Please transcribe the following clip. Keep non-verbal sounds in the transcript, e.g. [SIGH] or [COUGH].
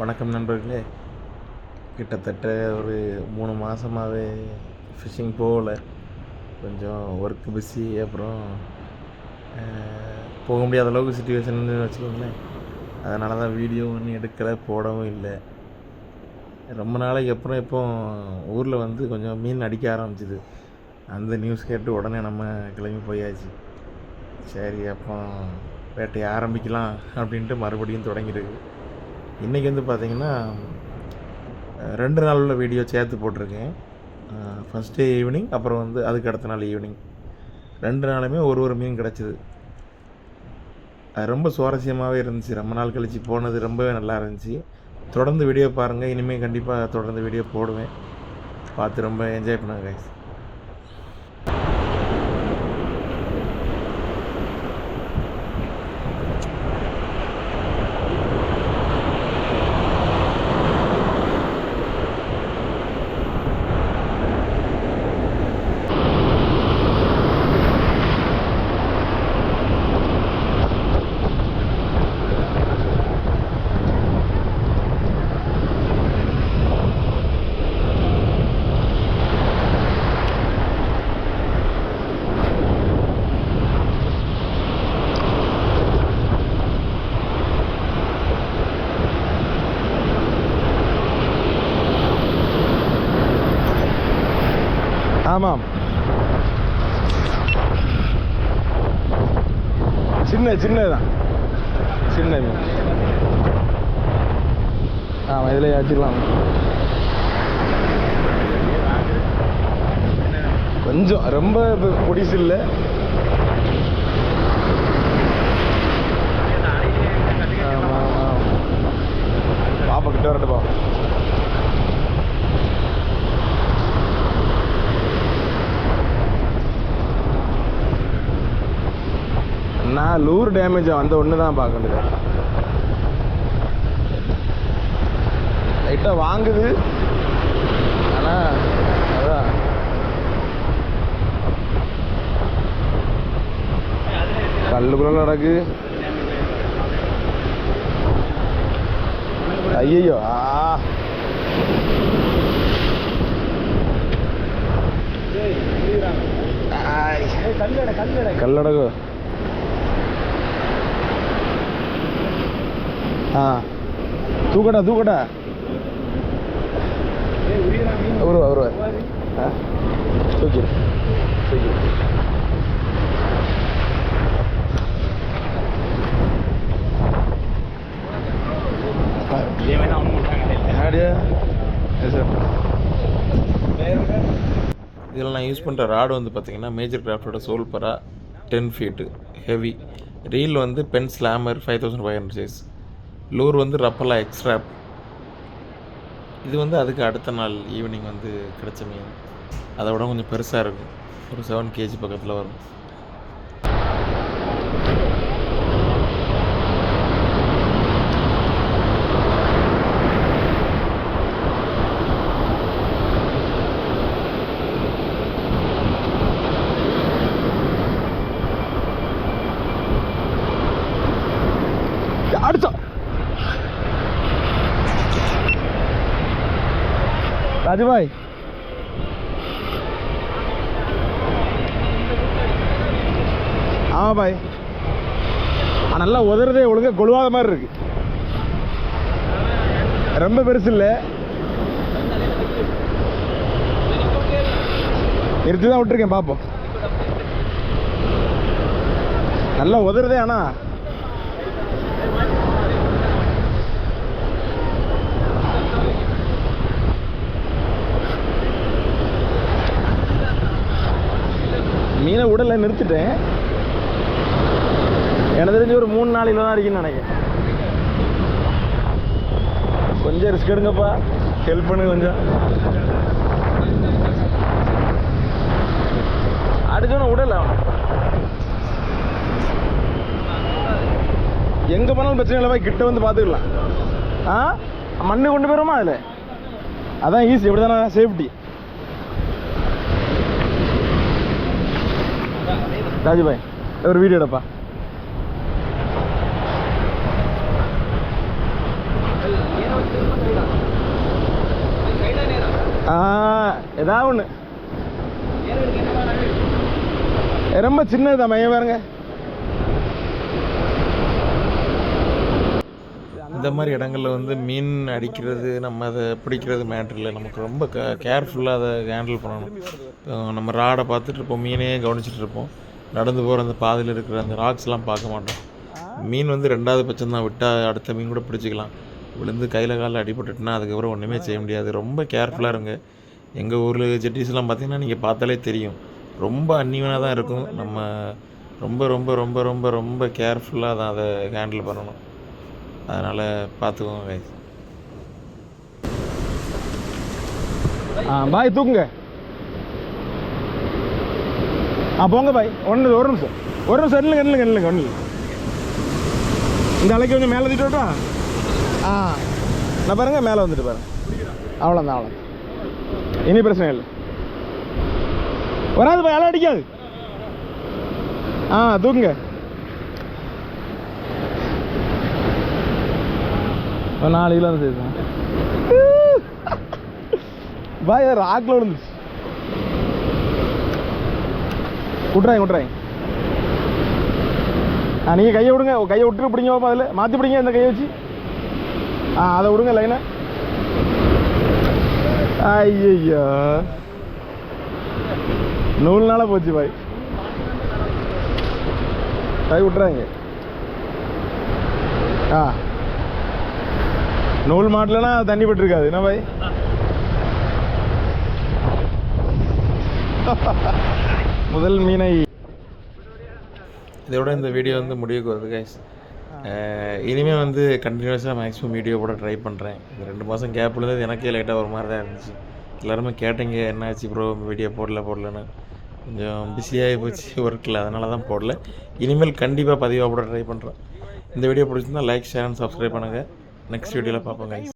வணக்கம் நண்பர்களே. கிட்டத்தட்ட ஒரு மூணு மாதமாகவே ஃபிஷ்ஷிங் போகல. கொஞ்சம் ஒர்க் பிஸி அப்புறம் போக முடியாத அளவுக்கு சுச்சுவேஷன் வச்சுக்கோங்களேன். அதனால தான் வீடியோ ஒன்றும் எடுக்கலை போடவும் இல்லை. ரொம்ப நாளைக்கு அப்புறம் இப்போ ஊரில் வந்து கொஞ்சம் மீன் அடிக்க ஆரம்பிச்சிது. அந்த நியூஸ் கேட்டு உடனே நம்ம கிளம்பி போயாச்சு. சரி அப்போ வேட்டையை ஆரம்பிக்கலாம் அப்படின்ட்டு மறுபடியும் தொடங்கிருக்கு இன்றைக்கி வந்து பார்த்திங்கன்னா ரெண்டு நாள் உள்ள வீடியோ சேர்த்து போட்டிருக்கேன். ஃபஸ்ட் டே ஈவினிங் அப்புறம் வந்து அதுக்கு அடுத்த நாள் ஈவினிங் ரெண்டு நாளுமே ஒரு ஒரு மீன் கிடச்சிது. அது ரொம்ப சுவாரஸ்யமாகவே இருந்துச்சு. ரொம்ப நாள் கழித்து போனது ரொம்பவே நல்லா இருந்துச்சு. தொடர்ந்து வீடியோ பாருங்கள் இனிமேல் கண்டிப்பாக தொடர்ந்து வீடியோ போடுவேன். பார்த்து ரொம்ப என்ஜாய் பண்ணுங்கள் கைஸ் ஆமாம். சின்ன சின்னதுதான். சின்ன மீன். ஆமாம் இதில் ஏற்றிக்கலாம் கொஞ்சம் ரொம்ப பொடிசு இல்லை ஆமாம் ஆமாம் பாப்பா கிட்ட வரட்டு பா நான் லூர் டேமேஜ் வந்த ஒன்று தான் பார்க்கணுது லைட்டாக வாங்குது. ஆனால் அதான் கல்லுக்குள்ள நடக்கு. ஐயோ ஆ. கல்லடகு ஆ. தூக்கடா தூக்கடா. வருவா வருவா ஆ. தூக்கி தூக்கி இதில் நான் யூஸ் பண்ணுற ராடு வந்து பார்த்திங்கன்னா மேஜர் கிராஃப்டோட சோல்பரா டென் ஃபீட்டு ஹெவி ரீல் வந்து Penn slammer five thousand five hundred size lure வந்து ரப்பலா எக்ஸ்ட்ராப் இது வந்து அதுக்கு அடுத்த நாள் ஈவினிங் வந்து கிடைச்ச மீன். அதை விட கொஞ்சம் பெருசாக இருக்கும். ஒரு செவன் கேஜி பக்கத்தில் வரும். ராஜுபாய் ஆமாம் பாய். நல்லா உதறதே ஒழுங்கா கொழுவாத மாதிரி இருக்கு. ரொம்ப பெருசு இல்லை. நிறுத்தி தான் விட்டுருக்கேன் பார்ப்போம் நல்லா உதறதே ஆனா மீனை உடலை நிறுத்திட்டேன்? எனக்கு தெரிஞ்சு ஒரு மூணு நாளையில தான் இருக்குன்னு நினைக்கிறேன். கொஞ்சம் ரிஸ்க் எடுங்கப்பா. ஹெல்ப் பண்ணுங்க கொஞ்சம். அடிச்சோன்னு உடல எங்க போனாலும் பிரச்சனை இல்லை கிட்ட வந்து பார்த்துக்கலாம். ஆ? மண்ணு கொண்டு போயிருமா அதில்? அதான் ஈஸி எப்படி தானே சேஃப்டி ராஜுபாய் ஒரு வீடியோ எடுப்பா. ஆ ஏதாவது ஒன்று ரொம்ப சின்னதுதான் மையம் பாருங்க. இந்த மாதிரி இடங்கள்ல வந்து மீன் அடிக்கிறது நம்ம அதை பிடிக்கிறது மேட்ரு இல்லை. நமக்கு ரொம்ப க கேர்ஃபுல்லாக அதை ஹேண்டில் பண்ணணும். நம்ம ராடை பார்த்துட்டு இருப்போம் மீனே கவனிச்சிட்டு இருப்போம். நடந்து போகிற அந்த பாதையில் இருக்கிற அந்த ராக்ஸ்லாம் பார்க்க மாட்டோம். மீன் வந்து ரெண்டாவது பட்சம் தான். விட்டால் அடுத்த மீன் கூட பிடிச்சிக்கலாம். விழுந்து கையில் காலில் அடிபட்டுட்டுனா அதுக்கப்புறம் ஒன்றுமே செய்ய முடியாது. ரொம்ப கேர்ஃபுல்லாக இருங்க. எங்கள் ஊரில் ஜெட்டிஸ்லாம் பார்த்தீங்கன்னா நீங்கள் பார்த்தாலே தெரியும். ரொம்ப அந்நியனாக தான் இருக்கும். நம்ம ரொம்ப ரொம்ப ரொம்ப ரொம்ப ரொம்ப கேர்ஃபுல்லாக தான் அதை ஹேண்டில் பண்ணணும். அதனால் பார்த்துக்கோங்க பாய் தூக்குங்க. ஆ போங்க பாய். ஒன்று ஒரு நிமிஷம். ஒரு நிமிஷம் இல்லைங்க இல்லைங்க இல்லைங்க ஒன்று இந்த அலைக்கு கொஞ்சம் மேலே தூக்கிட்டு? ஆ. நான் பாருங்க மேலே வந்துட்டு பாருங்க. அவ்வளோதான் அவ்வளோ இனி பிரச்சனை இல்லை. வராது பாய் அலை அடிக்காது. ஆ தூக்குங்க ஒரு நாலு கிலோ சேர்த்தேன் பாய் [LAUGHS] ராக்கில் விழுந்துச்சு விட்றாங்க விட்றாங்க ஆ நீங்கள் கையை விடுங்க. கையை விட்டுட்டு பிடிங்க பார்ப்போம் அதில். மாற்றி பிடிங்க இந்த கையை வச்சு. ஆ அதை விடுங்க லைனை ஐயோ நூல்னால போச்சு பாய். கை விட்றாங்க ஆ. நூல் மாட்டலனா தண்ணி பட்டுருக்காது. என்ன பாய்? [LAUGHS] முதல் மீனை இதோட இந்த வீடியோ வந்து முடிவுக்கு வருது கைஸ் இனிமேல் வந்து கண்டினியூஸாக மேக்ஸிமம் வீடியோ போட ட்ரை பண்ணுறேன் இந்த ரெண்டு மாதம் கேப் இருந்தது எனக்கே லைட்டாக ஒரு மாதிரி தான் இருந்துச்சு. எல்லாருமே கேட்டீங்க என்னாச்சு ப்ரோ வீடியோ போடல போடலன்னு. கொஞ்சம் பிஸியாகி போச்சு ஒர்க்கில் அதனால தான் போடல. இனிமேல் கண்டிப்பாக பதிவாக போட ட்ரை பண்ணுறேன் இந்த வீடியோ பிடிச்சிருந்தா லைக் ஷேர் அண்ட் சப்ஸ்கிரைப் பண்ணுங்கள் நெக்ஸ்ட் வீடியோவில் பார்ப்போம் கைஸ்